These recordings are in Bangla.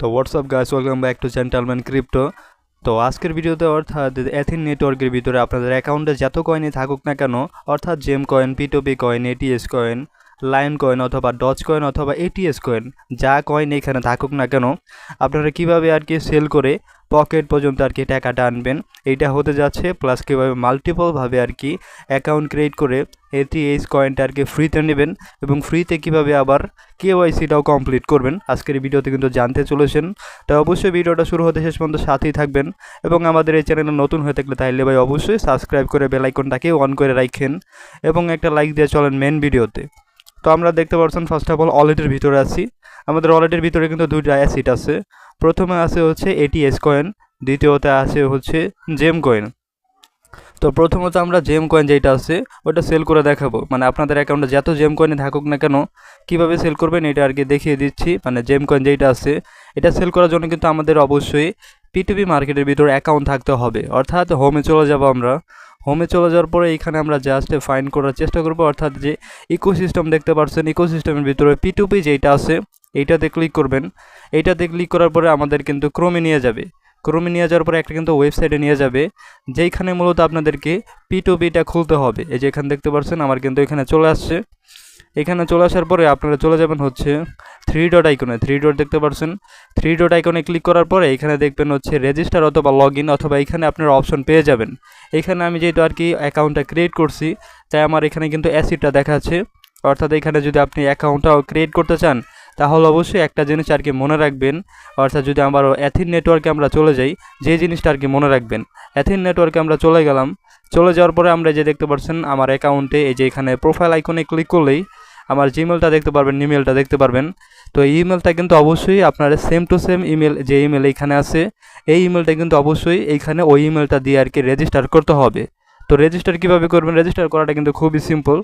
তো what's up guys welcome back to gentleman crypto তো আজকের ভিডিওতে অর্থাৎ এথিন নেটওয়ার্কের ভিতরে আপনাদের অ্যাকাউন্টে যত কয়েনই থাকুক না কেন, অর্থাৎ gem coin P two P coin ATS coin lion coin অথবা ডচ কয়েন অথবা এটিএস কয়েন যা কয়েন এখানে থাকুক না কেন, আপনারা কীভাবে আর কি সেল করে পকেট পর্যন্ত আর কি টাকাটা আনবেন এইটা হতে যাচ্ছে প্লাস কীভাবে মাল্টিপলভাবে আর কি অ্যাকাউন্ট ক্রিয়েট করে এটিএস কয়েনটা আর কি ফ্রিতে নেবেন এবং ফ্রিতে কীভাবে আবার কেওয়াইসিটাও কমপ্লিট করবেন। আজকের ভিডিওতে কিন্তু জানতে চলেছেন, তাই অবশ্যই ভিডিওটা শুরু হতে শেষ পর্যন্ত সাথেই থাকবেন এবং আমাদের এই চ্যানেলে নতুন হয়ে থাকলে তাহলে ভাই অবশ্যই সাবস্ক্রাইব করে বেল আইকনটাকে অন করে রাখেন এবং একটা লাইক দিয়ে চলেন মেন ভিডিওতে। তো আমরা দেখতে পাচ্ছেন ফার্স্ট অফ অল ওয়ালেটের ভিতরে আছি। আমাদের ওয়ালেটের ভিতরে কিন্তু দুইটা অ্যাসিড আছে। প্রথমে আছে হচ্ছে এটিএস কয়েন দ্বিতীয়তে আছে হচ্ছে জেম কয়েন তো প্রথমত আমরা জেম কয়েন যেটা আছে, ওটা সেল করে দেখাবো। মানে আপনাদের অ্যাকাউন্টে যত জেম কয়েনে থাকুক না কেন, কীভাবে সেল করবেন এটা আর কি দেখিয়ে দিচ্ছি। মানে জেম কয়েন যেটা আছে, এটা সেল করার জন্য কিন্তু আমাদের অবশ্যই পিটিভি মার্কেটের ভিতরে অ্যাকাউন্ট থাকতে হবে। অর্থাৎ হোমে চলে যাব আমরা। হোমে চলে যাওয়ার পরে এখানে আমরা জাস্ট ফাইন করার চেষ্টা করব। অর্থাৎ যে ইকোসিস্টেম দেখতে পাচ্ছেন ইকোসিস্টেমের ভিতরে পিটুপি যেটা আছে, এইটাতে ক্লিক করবেন। এইটাতে ক্লিক করার পরে আমাদের কিন্তু ক্রমে নিয়ে যাবে। ক্রমে নিয়ে যাওয়ার পরে একটা কিন্তু ওয়েবসাইটে নিয়ে যাবে, যেইখানে মূলত আপনাদেরকে পিটুপিটা খুলতে হবে। এই যে এখানে দেখতে পাচ্ছেন আমার কিন্তু এখানে চলে আসছে। এখানে চলে আসার পরে আপনারা চলে যাবেন হচ্ছে থ্রি ডট আইকনে থ্রি ডট দেখতে পাচ্ছেন থ্রি ডট আইকনে ক্লিক করার পরে এখানে দেখবেন হচ্ছে রেজিস্টার অথবা লগ ইন অথবা এখানে আপনারা অপশন পেয়ে যাবেন। এখানে আমি যেহেতু আর কি অ্যাকাউন্টটা ক্রিয়েট করছি, তাই আমার এখানে কিন্তু অ্যাসিডটা দেখাচ্ছে। অর্থাৎ এখানে যদি আপনি অ্যাকাউন্টটাও ক্রিয়েট করতে চান তাহলে অবশ্যই একটা জিনিস আর কি মনে রাখবেন। অর্থাৎ যদি আমার অ্যাথিন নেটওয়ার্কে আমরা চলে যাই, যে জিনিসটা আর কি মনে রাখবেন। অ্যাথিন নেটওয়ার্কে আমরা চলে গেলাম। চলে যাওয়ার পরে আমরা যে দেখতে পাচ্ছেন, আমার অ্যাকাউন্টে এই যে এখানে প্রোফাইল আইকনে ক্লিক করলেই আমার জিমেলটা দেখতে পারবেন ইমেলটা দেখতে পারবেন। তো এই ইমেলটা কিন্তু অবশ্যই আপনার সেম টু সেম ইমেল যে ইমেল এইখানে আছে, এই ইমেলটা কিন্তু অবশ্যই এইখানে ওই ইমেলটা দিয়ে আর কি রেজিস্টার করতে হবে। তো রেজিস্টার কীভাবে করবেন? রেজিস্টার করাটা কিন্তু খুবই সিম্পল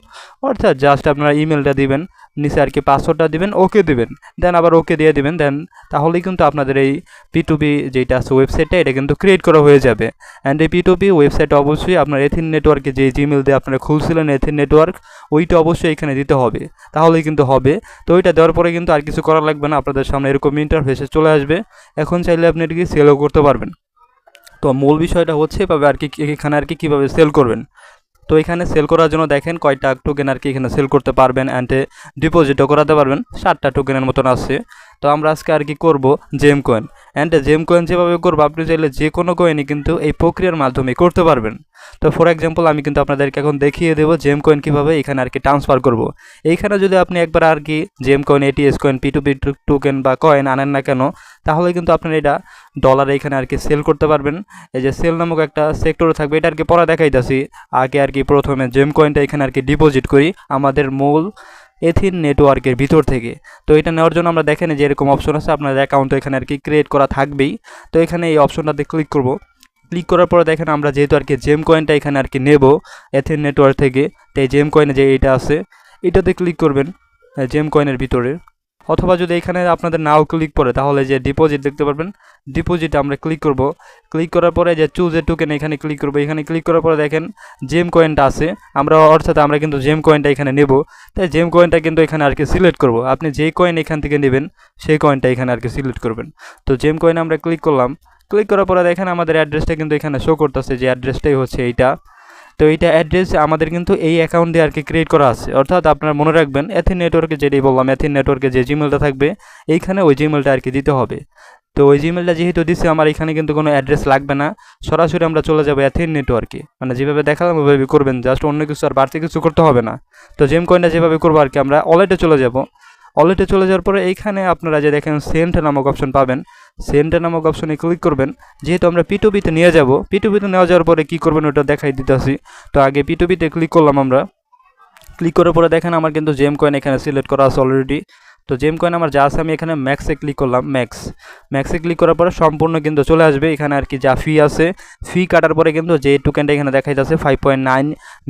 অর্থাৎ জাস্ট আপনারা ইমেলটা দিবেন, নিচে আর কি পাসওয়ার্ডটা দিবেন ওকে দিবেন। দেন আবার ওকে দিয়ে দিবেন দেন তাহলেই কিন্তু আপনাদের এই পিটুপি যেটা আছে ওয়েবসাইটটা এটা কিন্তু ক্রিয়েট করা হয়ে যাবে। অ্যান্ড এই পিটুপি ওয়েবসাইট অবশ্যই আপনার এথিন নেটওয়ার্কে যে জিমেল দিয়ে আপনারা খুলছিলেন এথিন নেটওয়ার্ক ওইটা অবশ্যই এখানে দিতে হবে। তাহলেই কিন্তু হবে। তো ওইটা দেওয়ার পরে কিন্তু আর কিছু করা লাগবে না। আপনাদের সামনে এরকম ইন্টারফেসে চলে আসবে। এখন চাইলে আপনি এটিকে সেলও করতে পারবেন। তো মূল বিষয়টা হচ্ছে এভাবে আর কি, এখানে আর কি কীভাবে সেল করবেন? তো এখানে সেল করার জন্য দেখেন কয়টা টোকেন আর কি এখানে সেল করতে পারবেন অ্যান্ড ডিপোজিটও করাতে পারবেন। সাতটা টোকেনের মতন আছে। তো আমরা আজকে আর কি করব gem coin and gem coin যেভাবে করব, আপনি চাইলে যে কোনো কয়েনই কিন্তু এই প্রক্রিয়ার মাধ্যমে করতে পারবেন। তো ফর এক্সাম্পল আমি কিন্তু আপনাদেরকে এখন দেখিয়ে দেবো জেম কয়েন কীভাবে এখানে আর কি ট্রান্সফার করব। এইখানে যদি আপনি একবার আর কি gem coin ATS coin P two P token বা কয়েন আনেন না কেন, তাহলে কিন্তু আপনার এটা ডলার এখানে আর কি সেল করতে পারবেন। এই যে সেল নামক একটা সেক্টরে থাকবে, এটা আর কি পড়া দেখাইতেছি। আগে আর কি প্রথমে জেম কয়েনটা এখানে আর কি ডিপোজিট করি আমাদের মূল এথিন নেটওয়ার্কের ভিতর থেকে। তো এটা নেওয়ার জন্য আমরা দেখেন যে এরকম অপশন আছে আপনার অ্যাকাউন্ট এখানে আর কি ক্রিয়েট করা থাকবেই। তো এখানে এই অপশনটাতে ক্লিক করব। ক্লিক করার পরে দেখেন আমরা যেহেতু আর কি জেম কয়েনটা এখানে আর কি নেব এথিন নেটওয়ার্ক থেকে, তো এই জেম কয়েনে যে এটা আছে, এটাতে ক্লিক করবেন জেম কয়েনের ভিতরে। অথবা যদি এখানে আপনাদের নাও ক্লিক করে, তাহলে যে ডিপোজিট দেখতে পারবেন ডিপোজিট আমরা ক্লিক করব। ক্লিক করার পরে যে চুজ এ টোকেন এখানে ক্লিক করব। এখানে ক্লিক করার পরে দেখেন জেম কয়েনটা আছে, আমরা অর্থাৎ আমরা কিন্তু জেম কয়েনটা এখানে নেব। তাই জেম কয়েনটা কিন্তু এখানে আর কি সিলেক্ট করব। আপনি যে কয়েন এখান থেকে নেবেন, সেই কয়েনটা এখানে আর কি সিলেক্ট করবেন। তো জেম কয়েন আমরা ক্লিক করলাম ক্লিক করার পরে দেখেন আমাদের অ্যাড্রেসটা কিন্তু এখানে শো করতেছে যে অ্যাড্রেসটাই হচ্ছে এইটা। তো এইটা অ্যাড্রেস আমাদের কিন্তু এই অ্যাকাউন্ট দিয়ে আর কি ক্রিয়েট করা আছে। অর্থাৎ আপনারা মনে রাখবেন এথিন নেটওয়ার্কে যেটাই বললাম এথিন নেটওয়ার্কে যে জিমেলটা থাকবে, এইখানে ওই জিমেলটা আর কি দিতে হবে। তো ওই জিমেলটা যেহেতু দিচ্ছে আমার এখানে কিন্তু কোনো অ্যাড্রেস লাগবে না। সরাসরি আমরা চলে যাব অ্যাথিন নেটওয়ার্কে মানে যেভাবে দেখালাম, ওইভাবে করবেন। জাস্ট অন্য কিছু আর বাড়তি কিছু করতে হবে না। তো জেম কয়েনটা যেভাবে করব আর কি আমরা অলরেডি চলে যাব। অলরেডি চলে যাওয়ার পরে এইখানে আপনারা যে দেখেন সেন্ট নামক অপশন পাবেন। সেন্ট নামক অপশনে ক্লিক করবেন। যেহেতু আমরা পিটুবিতে নিয়ে যাব পিটুবিতে নেওয়া যাওয়ার পরে কি করবেন ওটা দেখাই দিতে আসি তো আগে পিটুবিতে ক্লিক করলাম আমরা। ক্লিক করার পরে দেখেন আমার কিন্তু জেম কয়েন এখানে সিলেক্ট করা আছে অলরেডি তো জেম কয়েন আমার যা আছে আমি এখানে ম্যাক্সে ক্লিক করলাম ম্যাক্স ম্যাক্সে ক্লিক করার পরে সম্পূর্ণ কিন্তু চলে আসবে। এখানে আর কি যা ফি আছে ফি কাটার পরে কিন্তু যে টোকেনটা এখানে দেখা যাচ্ছে five point nine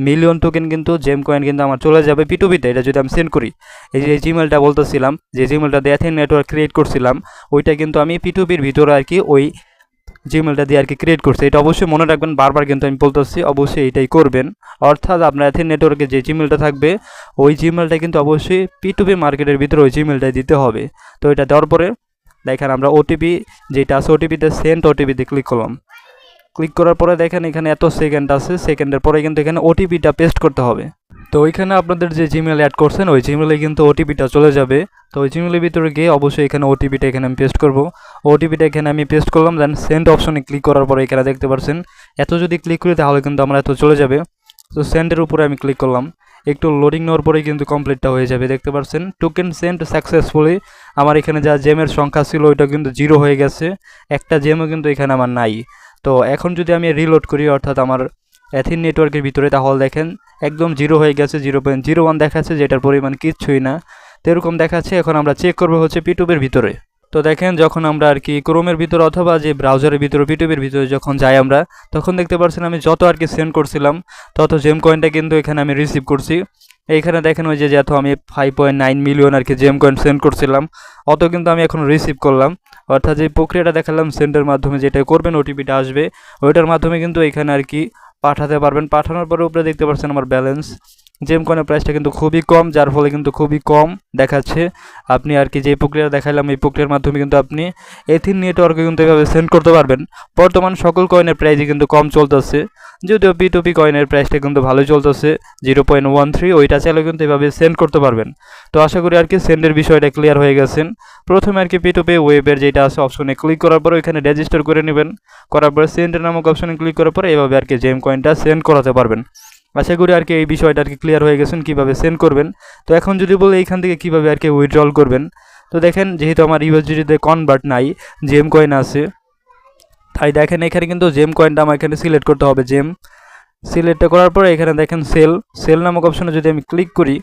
million token কিন্তু জেম কয়েন কিন্তু আমার চলে যাবে পিটুপিতে এটা যদি আমি সেন্ড করি, এই যে জিমেলটা বলতেছিলাম, যে জিমেলটা দেয়াথিন নেটওয়ার্ক ক্রিয়েট করছিলাম, ওইটা কিন্তু আমি পিটুপির ভিতরে আর কি ওই জিমেলটা দিয়ে আর কি ক্রিয়েট করছে, এটা অবশ্যই মনে রাখবেন, বারবার কিন্তু আমি বলতেছি, অবশ্যই এটাই করবেন। অর্থাৎ আপনার এথিন নেটওয়ার্কে যে জিমেলটা থাকবে, ওই জিমেলটা কিন্তু অবশ্যই পি টু পি মার্কেটের ভিতরে ওই জিমেলটাই দিতে হবে। তো এটা দেওয়ার পরে, দেখেন আমরা ওটিপি যেটা আছে ওটিপিতে সেন্ট ওটিপিতে ক্লিক করলাম। ক্লিক করার পরে দেখেন এখানে এত সেকেন্ড আছে সেকেন্ডের পরে কিন্তু এখানে ওটিপিটা পেস্ট করতে হবে। তো ওইখানে আপনাদের যে জিমেল অ্যাড করছেন, ওই জিমেলে কিন্তু ওটিপিটা চলে যাবে। তো ওই জিমেলের ভিতরে গিয়ে অবশ্যই এখানে ওটিপিটা এখানে আমি পেস্ট করব। ওটিপিটা এখানে আমি পেস্ট করলাম দেন সেন্ড অপশনে ক্লিক করার পরে এখানে দেখতে পাচ্ছেন এত যদি ক্লিক করি তাহলে কিন্তু আমার এত চলে যাবে। তো সেন্ডের উপরে আমি ক্লিক করলাম। একটু লোডিং নেওয়ার পরেই কিন্তু কমপ্লিটটা হয়ে যাবে, দেখতে পাচ্ছেন টোকেন সেন্ড সাকসেসফুলি আমার এখানে যা জেমের সংখ্যা ছিল ওইটা কিন্তু জিরো হয়ে গেছে। একটা জেমও কিন্তু এখানে আমার নাই। তো এখন যদি আমি রিলোড করি, অর্থাৎ আমার অ্যাথিন নেটওয়ার্কের ভিতরে তাহলে দেখেন, একদম জিরো হয়ে গেছে জিরো পয়েন্ট জিরো ওয়ান দেখাচ্ছে, যেটার পরিমাণ কিচ্ছুই না। তো এরকম দেখাচ্ছে, এখন আমরা চেক করব হচ্ছে পিটুবের ভিতরে। তো দেখেন, যখন আমরা আর কি ক্রোমের ভিতরে অথবা যে ব্রাউজারের ভিতরে পিটুবের ভিতরে যখন যাই আমরা, তখন দেখতে পাচ্ছেন আমি যত আর কি সেন্ড করছিলাম, তত জেম কয়েনটা কিন্তু এখানে আমি রিসিভ করছি। এইখানে দেখেন ওই যে যত আমি ফাইভ পয়েন্ট নাইন মিলিয়ন আর কি জেম কয়েন সেন্ড করছিলাম, অত কিন্তু আমি এখন রিসিভ করলাম। অর্থাৎ যে প্রক্রিয়াটা দেখালাম সেন্ডের মাধ্যমে যেটা করবেন ওটিপিটা আসবে। ওইটার মাধ্যমে কিন্তু এখানে আর কি পাঠাতে পারবেন। পাঠানোর পরে উপরে দেখতে পাচ্ছেন আমার ব্যালেন্স। জেম কয়েনের প্রাইসটা কিন্তু খুবই কম, যার ফলে কিন্তু খুবই কম দেখাচ্ছে। আপনি আর কি যে প্রক্রিয়া দেখালাম এই প্রক্রিয়ার মাধ্যমে কিন্তু আপনি এথিন নেটওয়ার্কে কিন্তু এভাবে সেন্ড করতে পারবেন। বর্তমান সকল কয়েনের প্রাইসই কিন্তু কম চলতেছে, যদিও পি টু পি কয়েনের প্রাইসটা কিন্তু ভালোই চলতেছে জিরো পয়েন্ট ওয়ান থ্রি ওইটা চাইলেও কিন্তু এভাবে সেন্ড করতে পারবেন। তো আশা করি আর কি সেন্ডের বিষয়টা ক্লিয়ার হয়ে গেছেন। প্রথমে আর কি পি টু পি ওয়েবের যেটা আছে অপশনে ক্লিক করার পরে ওইখানে রেজিস্টার করে নেবেন। করার পরে সেন্ডের নামক অপশনে ক্লিক করার পরে এভাবে আর কি জেম কয়েনটা সেন্ড করাতে পারবেন। আশা করি আর কি এই বিষয়টা আর কি ক্লিয়ার হয়ে গেছেন কীভাবে সেন্ড করবেন। তো এখন যদি বলে এইখান থেকে কীভাবে আর কি উইথড্রল করবেন, তো দেখেন যেহেতু আমার ইউএসডিতে কনভার্ট নাই জেম কয়েন আছে। তাই দেখেন এখানে কিন্তু জেম কয়েনটা আমার এখানে সিলেক্ট করতে হবে জেম সিলেক্টটা করার পরে এখানে দেখেন সেল সেল নামক অপশনে যদি আমি ক্লিক করি,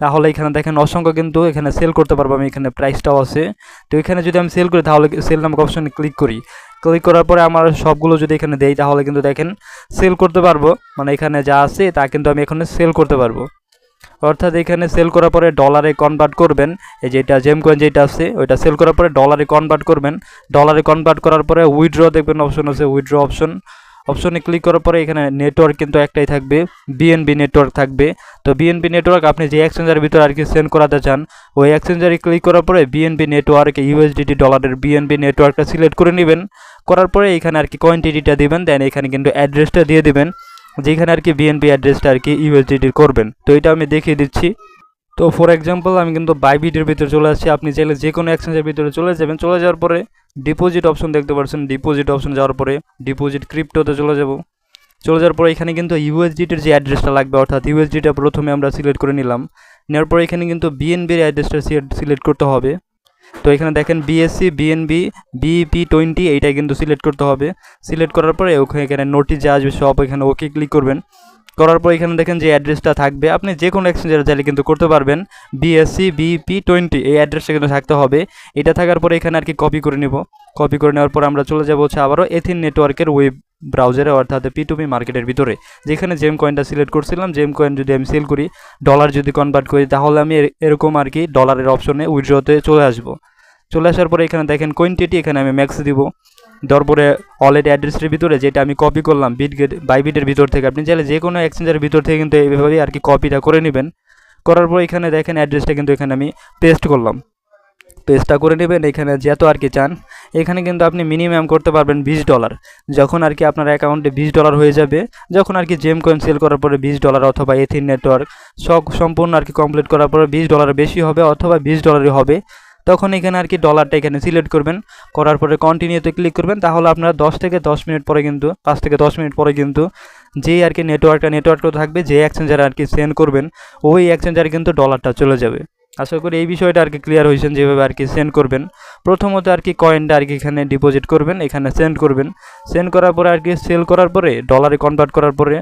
তাহলে এখানে দেখেন অসংখ্য কিন্তু এখানে সেল করতে পারব আমি, এখানে প্রাইসটাও আছে। তো এখানে যদি আমি সেল করি, তাহলে সেল নামক অপশনে ক্লিক করি। ক্লিক করার পরে আমার সবগুলো যদি এখানে দেই, তাহলে কিন্তু দেখেন সেল করতে পারব। মানে এখানে যা আছে, তা কিন্তু আমি এখানে সেল করতে পারব। অর্থাৎ এখানে সেল করার পরে ডলারে কনভার্ট করবেন। এই যেটা জেম কয়েন যেটা আছে, ওইটা সেল করার পরে ডলারে কনভার্ট করবেন। ডলারে কনভার্ট করার পরে উইড্র দেখবেন অপশন আছে উইড্র অপশন অপশনে ক্লিক করার পরে এখানে নেটওয়ার্ক কিন্তু একটাই থাকবে বিএনবি নেটওয়ার্ক থাকবে। তো বিএনবি নেটওয়ার্ক আপনি যে এক্সচেঞ্জের ভিতরে আর কি সেন্ড করাতে চান, ওই এক্সচেঞ্জারে ক্লিক করার পরে বিএনবি নেটওয়ার্ক ইউএসডিটি ডলারের বিএনবি নেটওয়ার্কটা সিলেক্ট করে নেবেন। করার পরে এখানে আর কি কোয়ান্টিটিটা দিবেন দেন এখানে কিন্তু অ্যাড্রেসটা দিয়ে দিবেন, যেখানে আর কি বিএনপি অ্যাড্রেসটা আর কি ইউএসডিটির করবেন। তো এটা আমি দেখিয়ে দিচ্ছি। তো ফর এক্সাম্পল আমি কিন্তু বাইবিটের ভিতরে চলে আসছি। আপনি চাইলে যে কোনো এক্সচেঞ্জের ভিতরে চলে যাবেন। চলে যাওয়ার পরে ডিপোজিট অপশন দেখতে পাচ্ছেন ডিপোজিট অপশন যাওয়ার পরে ডিপোজিট ক্রিপ্টোতে চলে যাব। চলে যাওয়ার পরে এখানে কিন্তু ইউএসডিটির যে অ্যাড্রেসটা লাগবে, অর্থাৎ ইউএসডিটা প্রথমে আমরা সিলেক্ট করে নিলাম। নেওয়ার পরে এখানে কিন্তু বিএনবির অ্যাড্রেসটা সিলেক্ট করতে হবে। তো এখানে দেখেন বিএসসি বিএনবি বিপি টোয়েন্টি এইটাই কিন্তু সিলেক্ট করতে হবে। সিলেক্ট করার পরে ওখানে এখানে নোটিশ যা আসবে সব এখানে ওকে ক্লিক করবেন। করার পর এখানে দেখেন যে অ্যাড্রেসটা থাকবে। আপনি যে কোনো এক্সচেঞ্জের চাইলে কিন্তু করতে পারবেন। বিএসসি বিপি টোয়েন্টি এই অ্যাড্রেসটা কিন্তু থাকতে হবে। এটা থাকার পরে এখানে আর কি কপি করে নেব। কপি করে নেওয়ার পর আমরা চলে যাব হচ্ছে আবারও এথিন নেটওয়ার্কের ওয়েব ব্রাউজারে অর্থাৎ পি টু পি মার্কেটের ভিতরে। যেখানে জেম কয়েনটা সিলেক্ট করছিলাম। জেম কয়েন যদি আমি সেল করি ডলার যদি কনভার্ট করি, তাহলে আমি এরকম আর কি ডলারের অপশনে উইথড্রতে চলে আসব। চলে আসার পরে এখানে দেখেন কোয়েন্টিটি এখানে আমি ম্যাক্স দিব। দেওয়ার পরে অলরেডি অ্যাড্রেসের ভিতরে যেটা আমি কপি করলাম বিটগেট বাইবিটের ভিতর থেকে। আপনি চাইলে যে কোনো এক্সচেঞ্জের ভিতর থেকে কিন্তু এইভাবেই আর কি কপিটা করে নেবেন। করার পর এখানে দেখেন অ্যাড্রেসটা কিন্তু এখানে আমি পেস্ট করলাম। পেস্টটা করে নেবেন, এখানে যত আর কি চান, এখানে কিন্তু আপনি মিনিমাম করতে পারবেন বিশ ডলার যখন আর কি আপনার অ্যাকাউন্টে বিশ ডলার হয়ে যাবে, যখন আর কি জেম কয়েন সেল করার পরে বিশ ডলার অথবা এথিন নেটওয়ার্ক সব সম্পূর্ণ আর কি কমপ্লিট করার পরে বিশ ডলার বেশি হবে অথবা বিশ ডলারই হবে। তখন এখানে আর কি ডলারটা এখানে সিলেক্ট করবেন। করার পরে কন্টিনিউতে ক্লিক করবেন, তাহলে আপনারা দশ থেকে দশ মিনিট পরে কিন্তু, পাঁচ থেকে দশ মিনিট পরে কিন্তু যেই আর কি নেটওয়ার্কটা নেটওয়ার্কটা থাকবে, যে এক্সচেঞ্জারে আর কি সেন্ড করবেন, ওই এক্সচেঞ্জারে কিন্তু ডলারটা চলে যাবে। আশা করি এই বিষয়টা আর কি ক্লিয়ার হয়েছেন, যেভাবে আর কি সেন্ড করবেন। প্রথমত আর কি কয়েনটা আর কি এখানে ডিপোজিট করবেন, এখানে সেন্ড করবেন। সেন্ড করার পরে আর কি সেল করার পরে ডলারে কনভার্ট করার পরে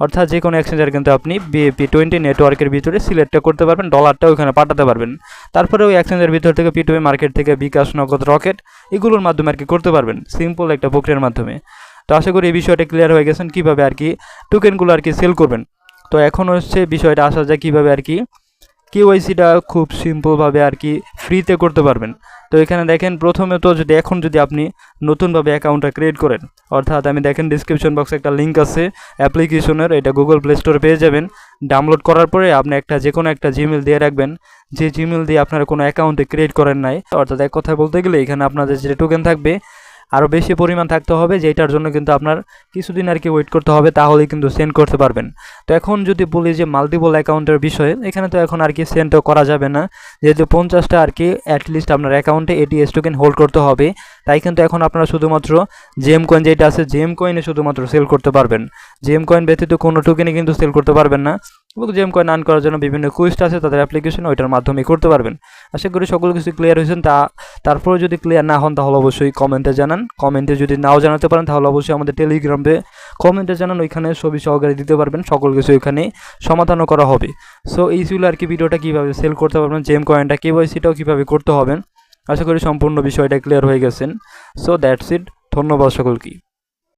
অর্থাৎ যে কোনো এক্সচেঞ্জার কিন্তু আপনি বিএপি টোয়েন্টি নেটওয়ার্কের ভিতরে সিলেক্টটা করতে পারবেন ডলারটা ওখানে পাঠাতে পারবেন। তারপরে ওই এক্সচেঞ্জের ভিতর থেকে পি মার্কেট থেকে বিকাশ, নগদ রকেট এগুলোর মাধ্যমে আর কি করতে পারবেন। সিম্পল একটা প্রক্রিয়ার মাধ্যমে। তো আশা করি এই বিষয়টা ক্লিয়ার হয়ে গেছেন কীভাবে আর কি টোকেনগুলো আর কি সেল করবেন। তো এখন হচ্ছে বিষয়টা আসা যায় কীভাবে আর কি কেওয়াইসিটা খুব সিম্পলভাবে আর কি ফ্রিতে করতে পারবেন। তো এখানে দেখেন প্রথমে তো যদি এখন যদি আপনি নতুনভাবে অ্যাকাউন্টটা ক্রিয়েট করেন, অর্থাৎ আমি দেখেন ডিসক্রিপশন বক্সে একটা লিঙ্ক আছে অ্যাপ্লিকেশনের এটা গুগল প্লে স্টোরে পেয়ে যাবেন। ডাউনলোড করার পরে আপনি একটা যে কোনো একটা জিমেল দিয়ে রাখবেন। যে জিমেল দিয়ে আপনারা কোনো অ্যাকাউন্টে ক্রিয়েট করেন নাই, অর্থাৎ এক কথা বলতে গেলে এখানে আপনাদের যে টোকেন থাকবে আরও বেশি পরিমাণ থাকতে হবে যেটার জন্য কিন্তু আপনার কিছুদিন আর কি ওয়েট করতে হবে, তাহলেই কিন্তু সেন্ড করতে পারবেন। তো এখন যদি বলি যে মাল্টিপল অ্যাকাউন্টের বিষয়ে, এখানে তো এখন আর কি সেন্ডও করা যাবে না। যেহেতু পঞ্চাশটা আর কি অ্যাটলিস্ট আপনার অ্যাকাউন্টে এটিএস টোকেন হোল্ড করতে হবে, তাই কিন্তু এখন আপনারা শুধুমাত্র জেম কয়েন যেটা আছে জেম কয়েনে শুধুমাত্র সেল করতে পারবেন। জেম কয়েন ব্যতীত কোনো টোকেনে কিন্তু সেল করতে পারবেন না। এবং জেম কয়েন আর্ন করার জন্য বিভিন্ন কুইস্ট আছে, তাদের অ্যাপ্লিকেশন ওইটার মাধ্যমে করতে পারবেন। আশা করি সকল কিছু ক্লিয়ার হয়েছেন তা তারপরে যদি ক্লিয়ার না হন, তাহলে অবশ্যই কমেন্টে জানান। কমেন্টে যদি নাও জানাতে পারেন, তাহলে অবশ্যই আমাদের টেলিগ্রামে কমেন্টে জানান। ওইখানে ছবি সহকারে দিতে পারবেন। সকল কিছু ওইখানে সমাধানও করা হবে। সো এই ছিল আর কি ভিডিওটা কীভাবে সেল করতে পারবেন জেম কয়েনটা কেওয়াইসিটাও কীভাবে করতে হবেন। আশা করি সম্পূর্ণ বিষয়টা ক্লিয়ার হয়ে গেছেন। সো দ্যাটস ইট ধন্যবাদ সকলকে।